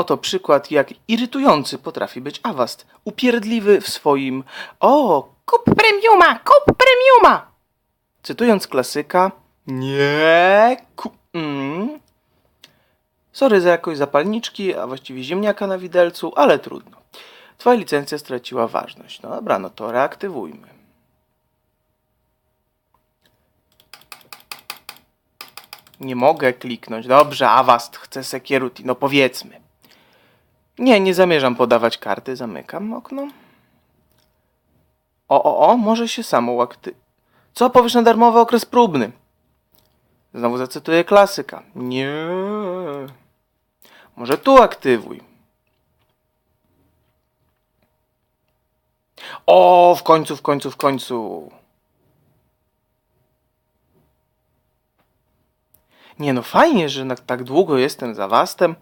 Oto przykład, jak irytujący potrafi być Awast. Upierdliwy w swoim O, kup premiuma, kup premiuma! Cytując klasyka Nie, kup... Mm. Sorry za jakość zapalniczki, a właściwie ziemniaka na widelcu, ale trudno. Twoja licencja straciła ważność. No dobra, no to reaktywujmy. Nie mogę kliknąć. Dobrze, Avast chce security. No powiedzmy. Nie, nie zamierzam podawać karty. Zamykam okno. O, o, o, może się samo uakty... Co powiesz na darmowy okres próbny? Znowu zacytuję klasyka. Nie. Może tu aktywuj. O, w końcu, w końcu, w końcu. Nie no, fajnie, że tak długo jestem za wastem,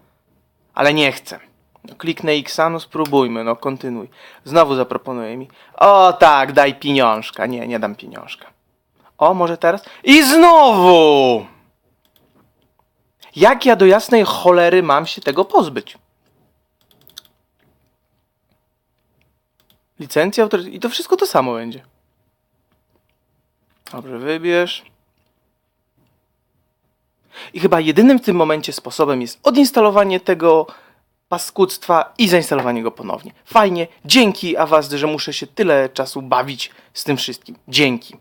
ale nie chcę. Kliknę X, no spróbujmy, no kontynuuj. Znowu zaproponuje mi. O tak, daj pieniążka. Nie, nie dam pieniążka. O, może teraz? I znowu! Jak ja do jasnej cholery mam się tego pozbyć? Licencja, autorytet i to wszystko to samo będzie. Dobrze, wybierz. I chyba jedynym w tym momencie sposobem jest odinstalowanie tego paskudztwa i zainstalowanie go ponownie. Fajnie, dzięki Avast, że muszę się tyle czasu bawić z tym wszystkim. Dzięki.